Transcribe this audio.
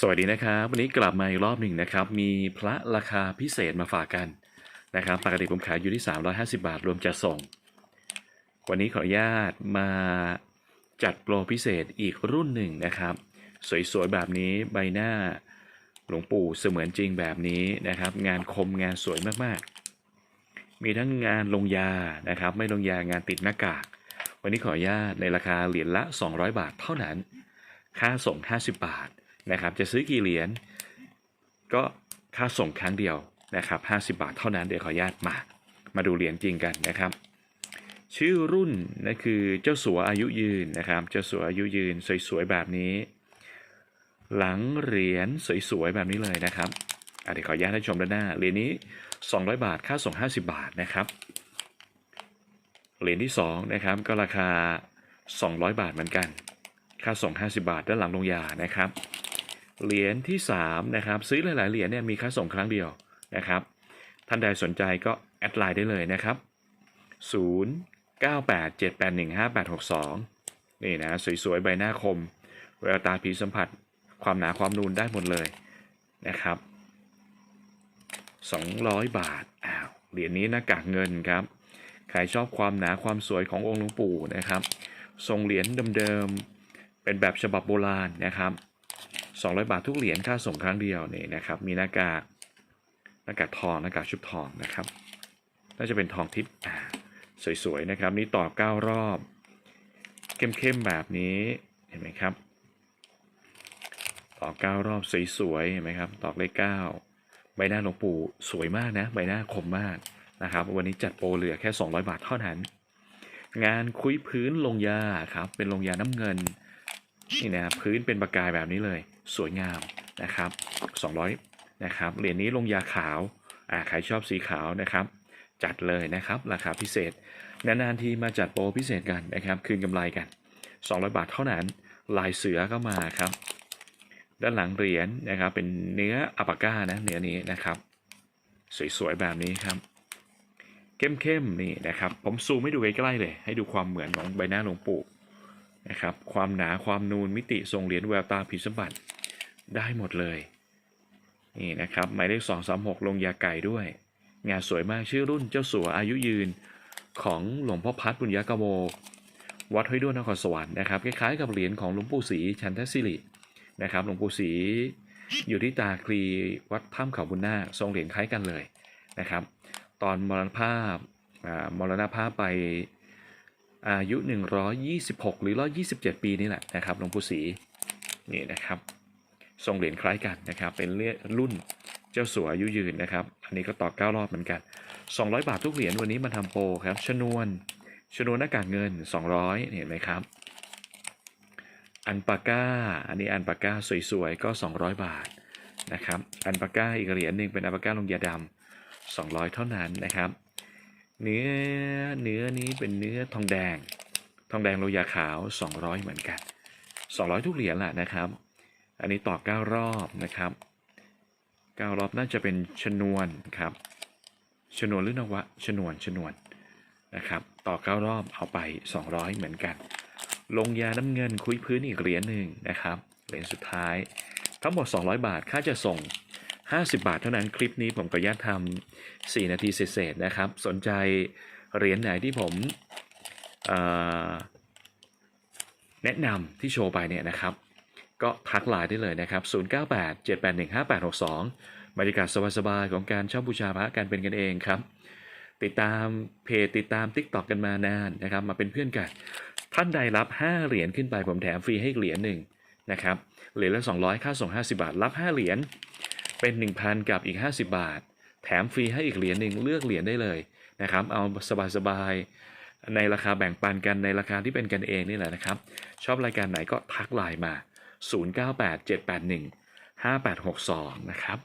สวัสดีนะครับ วันนี้กลับมาอีกรอบหนึ่งนะครับ มีพระราคาพิเศษมาฝากกันนะครับปกติผมขายอยู่ที่ 350 บาทรวมจัดส่ง วันนี้ขออนุญาตมาจัดโปรพิเศษอีกรุ่นหนึ่งนะครับ สวยๆแบบนี้ใบหน้าหลวงปู่เสมือนจริงแบบนี้นะครับ งานคมงานสวยมากๆ มีทั้งงานลงยานะครับ ไม่ลงยางานติดหน้ากาก วันนี้ขออนุญาตในราคาเหรียญละ 200 บาทเท่านั้น ค่าส่ง 50 บาท นะครับ จะซื้อกี่เหรียญก็ค่าส่งครั้งเดียวนะครับ50 บาทเท่านั้นเดี๋ยวขออนุญาตมา มาดูเหรียญจริงกันนะครับ ชื่อรุ่นนั่นคือเจ้าสัวอายุยืนนะครับ เจ้าสัวอายุยืนสวยๆแบบนี้ หลังเหรียญสวยๆแบบนี้เลยนะครับเดี๋ยวขออนุญาตให้ชมด้านหน้าเหรียญนี้ 200 บาทค่าส่ง 50 บาทนะครับเหรียญที่2นะครับก็ราคา 200 บาทเหมือนกัน ค่าส่ง 50 บาทด้านหลังลงยานะครับ เหรียญที่3นะครับซื้อหลาย ๆ เหรียญเนี่ยมีค่าส่งครั้งเดียวนะครับ ท่านใดสนใจก็แอดไลน์ได้เลยนะครับ 0987815862 นี่นะสวย ๆ ใบหน้าคม แววตาผิวสัมผัส ความหนาความนูนได้หมดเลยนะครับ 200 บาทอ้าวเหรียญนี้หน้ากากเงินครับ ใครชอบความหนาความสวยขององค์หลวงปู่นะครับ ทรงเหรียญเดิม ๆ เป็นแบบฉบับโบราณนะครับ 200 บาททุกเหรียญค่าส่งครั้งเดียวนี่นะครับ มีหน้ากากหน้ากากทองหน้ากากชุบทองนะครับ น่าจะเป็นทองทิพย์อ่าสวยๆนะครับ นี่ต่อ 9 รอบ เข้มๆแบบนี้เห็นไหมครับ ต่อ 9 รอบสวยๆเห็นไหมครับ ตอกเลข9ใบหน้าหลวงปู่สวยมากนะ ใบหน้าคมมากนะครับ วันนี้จัดโปรเหลือแค่ 200 บาทเท่านั้น งานคุยพื้นลงยาครับ เป็นลงยาน้ำเงิน นี่นะพื้นเป็นประกายแบบนี้เลย สวยงามนะครับ 200นะครับเหรียญนี้ลงยาขาวอ่าใครชอบสีขาวนะครับ จัดเลยนะครับ ราคาพิเศษนานๆทีมาจัดโปรพิเศษกันนะครับ คืนกำไรกัน 200 บาทเท่านั้นลายเสือก็มาครับ ด้านหลังเหรียญนะครับ เป็นเนื้ออัปปาก้านะเนื้อนี้นะครับ สวยๆแบบนี้ครับเข้มๆนี่นะครับ ผมซูมให้ดูใกล้ๆเลย ให้ดูความเหมือนของใบหน้าหลวงปู่ นะครับ ความหนาความนูนมิติทรงเหรียญแววตาผิวสัมผัสได้หมดเลย นี่นะครับหมายเลขสองสามหกลงยาไก่ด้วย งานสวยมากชื่อรุ่นเจ้าสัวอายุยืนของหลวงพ่อพัดบุญญากโม วัดห้วยด้วนนครสวรรค์นะครับคล้ายๆกับเหรียญของหลวงปู่ศรีชันทศิรินะครับหลวงปู่ศรีอยู่ที่ตาคลีวัดถ้ำเขาบุญนาทรงเหรียญคล้ายกันเลยนะครับ ตอนมรณภาพมรณภาพไป อายุ 126 หรือ 127 ปีนี่แหละนะครับหลวงปู่ศรีนี่นะครับทรงเหรียญคล้ายกันนะครับ เป็นเรุ่นเจ้าสัวอายุยืนนะครับ อันนี้ก็ต่อ9รอบเหมือนกัน 200 บาททุกเหรียญวันนี้มาทำโปรครับชนวนชนวนหน้ากากเงิน 200เห็นไหมครับ อันปาก้า อันนี้อันปาก้าสวยๆก็ 200 บาทนะครับ อันปาก้าอีกเหรียญหนึ่งเป็นอันปาก้าลงยาดำ200 เท่านั้นนะครับ เนื้อเนื้อนี้เป็นเนื้อทองแดง ทองแดงโลยาขาว 200 เหมือนกัน 200 ทุกเหรียญแหละนะครับ อันนี้ต่อ 9 รอบนะครับ 9 รอบน่าจะเป็นชนวนครับ ชนวนหรือนวะ ชนวนชนวนนะครับ ต่อ 9 รอบเอาไป 200 เหมือนกัน ลงยาน้ำเงินคุยพื้นอีกเหรียญหนึ่งนะครับ เหรียญสุดท้าย ทั้งหมด 200 บาทค่าจะส่ง 50 บาทเท่านั้นคลิปนี้ผมก็ญาตทำ4นาทีเศษๆนะครับ สนใจเหรียญไหนที่ผมแนะนำที่โชว์ไปเนี่ยนะครับ ก็ทักไลน์ได้เลยนะครับ 0987815862 บรรยากาศสบายๆของการเช่าบูชาพระการเป็นกันเองครับ ติดตามเพจติดตาม Tik t o อกกันมานานนะครับ มาเป็นเพื่อนกัน ท่านใดรับ 5 เหรียญขึ้นไปผมแถมฟรีให้อีกเหรียญหนึ่งนะครับ เหรียญละ 200 ค่าส่ง 50 บาท รับ 5 เหรียญ เป็น 1,000 กับอีก 50 บาท แถมฟรีให้อีกเหรียญหนึ่งเลือกเหรียญได้เลยนะครับ เอาสบายๆในราคาแบ่งปันกันในราคาที่เป็นกันเองนี่แหละนะครับ ชอบรายการไหนก็ทักไลน์มา 0987815862 นะครับ